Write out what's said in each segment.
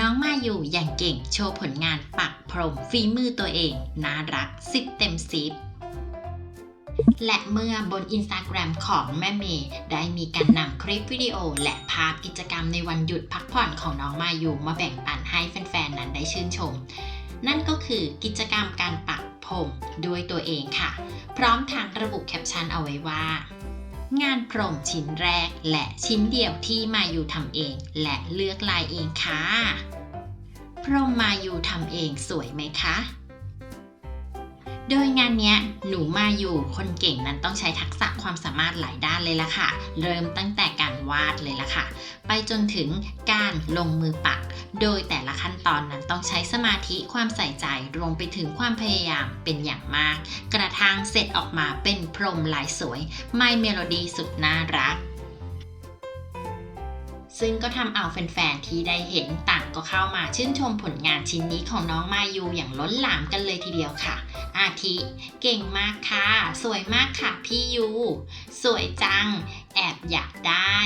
น้องมาอยู่อย่างเก่งโชว์ผลงานปักพรมฝีมือตัวเองน่ารัก10เต็ม10และเมื่อบนอินสตาแกรมของแม่เมย์ได้มีการนำคลิปวิดีโอ และภาพกิจกรรมในวันหยุดพักผ่อนของน้องมาอยู่มาแบ่งปันให้แฟนๆ นั้นได้ชื่นชม นั่นก็คือกิจกรรมการปักผมด้วยตัวเองค่ะ พร้อมทางระบุแคปชั่นเอาไว้ว่า งานพรมชิ้นแรก และชิ้นเดียวที่มายูทำเอง และเลือกลายเองค่ะ พรมมายูทำเองสวยไหมคะ โดยงานเนี้ยหนูมาอยู่คนเก่งนั้นต้องใช้ทักษะความสามารถหลายด้านเลยล่ะค่ะ เริ่มตั้งแต่การวาดเลยล่ะค่ะ ไปจนถึงการลงมือปัก โดยแต่ละขั้นตอนนั้นต้องใช้สมาธิความใส่ใจรวมไปถึงความพยายามเป็นอย่างมาก กระทั่งเสร็จออกมาเป็นพรมลายสวย ไม่เมโลดี้สุดน่ารักซึ่งก็ทำเอาแฟนๆ ที่ได้เห็นต่างก็เข้ามาชื่นชมผลงานชิ้นนี้ของน้องมายูอย่างล้นหลามกันเลยทีเดียวค่ะ อาทิ เก่งมากค่ะ สวยมากค่ะพี่ยู สวยจัง แอบอยากได้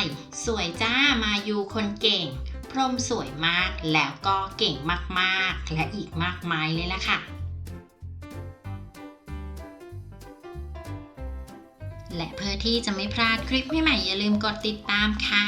สวยจ้ามายูคนเก่ง รมสวยมากแล้วก็เก่งมากๆ และอีกมากมายเลยล่ะค่ะ และเพื่อที่จะไม่พลาดคลิปใหม่ๆอย่าลืมกดติดตามค่ะ